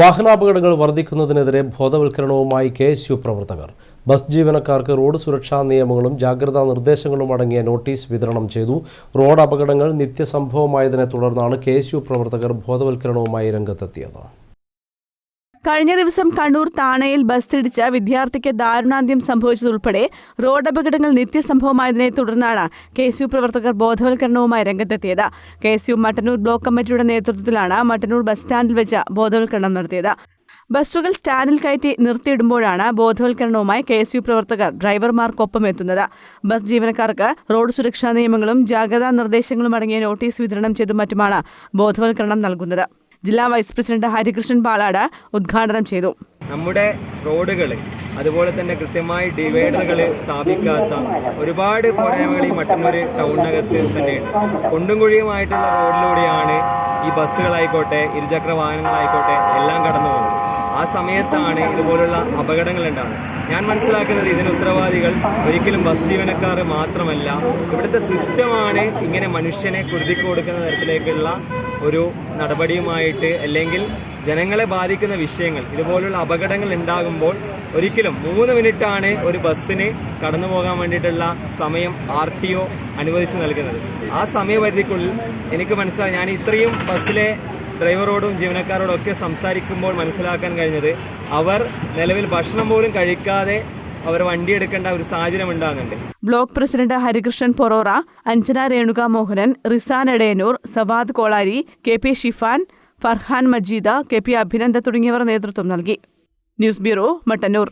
വാഹനാപകടങ്ങൾ വർദ്ധിക്കുന്നതിനെതിരെ ബോധവൽക്കരണവുമായി K S U പ്രവർത്തകർ. ബസ് ജീവനക്കാർക്ക് റോഡ് സുരക്ഷാ നിയമങ്ങളും ജാഗ്രതാ നിർദ്ദേശങ്ങളും അടങ്ങിയ നോട്ടീസ് വിതരണം ചെയ്തു. റോഡ് അപകടങ്ങൾ നിത്യസംഭവമായതിനെ തുടർന്നാണ് കെ എസ് യു പ്രവർത്തകർ ബോധവൽക്കരണവുമായി രംഗത്തെത്തിയത്. കഴിഞ്ഞ ദിവസം കണ്ണൂർ താണയിൽ ബസ് ഇടിച്ച വിദ്യാർത്ഥിക്ക് ദാരുണാന്ത്യം സംഭവിച്ചതുൾപ്പെടെ റോഡ് അപകടങ്ങൾ നിത്യസംഭവമായതിനെ തുടർന്നാണ് കെ എസ് യു പ്രവർത്തകർ ബോധവൽക്കരണവുമായി രംഗത്തെത്തിയത്. K S U Mattannur block കമ്മിറ്റിയുടെ നേതൃത്വത്തിലാണ് മട്ടന്നൂർ ബസ് സ്റ്റാൻഡിൽ വെച്ച് ബോധവൽക്കരണം നടത്തിയത്. ബസ്സുകൾ സ്റ്റാൻഡിൽ കയറ്റി നിർത്തിയിടുമ്പോഴാണ് ബോധവൽക്കരണവുമായി കെ എസ് യു പ്രവർത്തകർ ഡ്രൈവർമാർക്കൊപ്പം എത്തുന്നത്. ബസ് ജീവനക്കാർക്ക് റോഡ് സുരക്ഷാ നിയമങ്ങളും ജാഗ്രതാ നിർദ്ദേശങ്ങളും അടങ്ങിയ നോട്ടീസ് വിതരണം ചെയ്തും മറ്റുമാണ് ബോധവൽക്കരണം നൽകുന്നത്. ജില്ലാ വൈസ് പ്രസിഡന്റ് ഹരികൃഷ്ണൻ പാലാട് ഉദ്ഘാടനം ചെയ്തു നമ്മുടെ റോഡുകൾ അതുപോലെ തന്നെ കൃത്യമായി ഡിവൈഡറുകൾ സ്ഥാപിക്കാത്ത ഒരുപാട് പോരായ്മകൾ ഈ മട്ടന്നൂർ ടൗണിനകത്ത് തന്നെയുണ്ട്. കൊണ്ടും കുഴിയുമായിട്ടുള്ള റോഡിലൂടെയാണ് ഈ ബസ്സുകളായിക്കോട്ടെ ഇരുചക്ര വാഹനങ്ങളായിക്കോട്ടെ എല്ലാം കടന്നു പോകുന്നത്. ആ സമയത്താണ് ഇതുപോലുള്ള അപകടങ്ങൾ ഉണ്ടാകുന്നത്. ഞാൻ മനസ്സിലാക്കുന്നത് ഇതിന് ഉത്തരവാദികൾ ഒരിക്കലും ബസ് ജീവനക്കാർ മാത്രമല്ല ഇവിടുത്തെ സിസ്റ്റമാണ് ഇങ്ങനെ മനുഷ്യനെ കുരുതി കൊടുക്കുന്ന തരത്തിലേക്കുള്ള ഒരു നടപടിയുമായിട്ട് അല്ലെങ്കിൽ ജനങ്ങളെ ബാധിക്കുന്ന വിഷയങ്ങൾ ഇതുപോലുള്ള അപകടങ്ങൾ ഉണ്ടാകുമ്പോൾ ഒരിക്കലും മൂന്ന് മിനിറ്റാണ് ഒരു ബസ്സിന് കടന്നു പോകാൻ വേണ്ടിയിട്ടുള്ള സമയം ആർ ടി ഒ അനുവദിച്ച് നൽകുന്നത്. ആ സമയപരിധിക്കുള്ളിൽ എനിക്ക് മനസ്സിലായി ഞാൻ ഇത്രയും ബസ്സിലെ ഡ്രൈവറോടും ജീവനക്കാരോടും ഒക്കെ സംസാരിക്കുമ്പോൾ മനസ്സിലാക്കാൻ കഴിഞ്ഞത് അവർ നിലവിൽ ഭക്ഷണം പോലും കഴിക്കാതെ അവർ വണ്ടി എടുക്കേണ്ട ഒരു സാഹചര്യം ഉണ്ടാകുന്നുണ്ട്. Block president Harikrishnan Porora Anjana Renuka Mohanan Rizan Edayanur Savad Kolari K P Shifan Farhan Majeeda K P Abhinanda തുടങ്ങിയവർ നേതൃത്വം നൽകി. News bureau Mattannur.